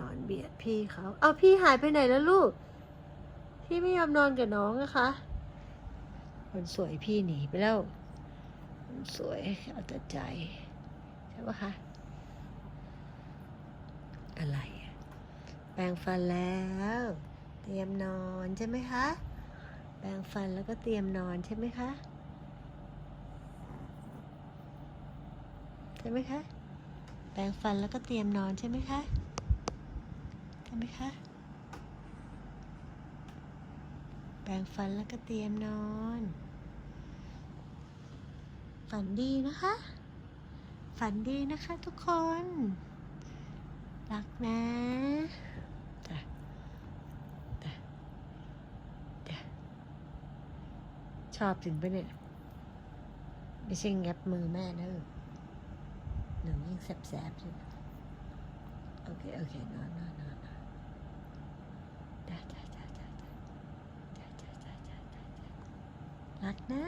นอนเบียดพี่เขาเอาพี่หายไปไหนแล้วลูก พี่ไม่ยอมนอนกับน้องนะคะคนสวยพี่หนีไปแล้วคนสวยเอาแต่ใจใช่ปะคะอะไร แปรงฟันแล้ว เตรียมนอนใช่ไหมคะ แปรงฟันแล้วก็เตรียมนอนใช่ไหมคะใช่ไหมคะ แปรงฟันแล้วก็เตรียมนอนใช่ไหมคะ ไหมคะ แปรงฟันแล้วก็เตรียมนอน ฝันดีนะคะ ฝันดีนะคะทุกคน รักนะจ้ะจ้ะจ้ะชอบจริงปะเนี่ยไม่ใช่งับมือแม่นะหนูยิ่งแสบๆเลยโอเคโอ รักนะ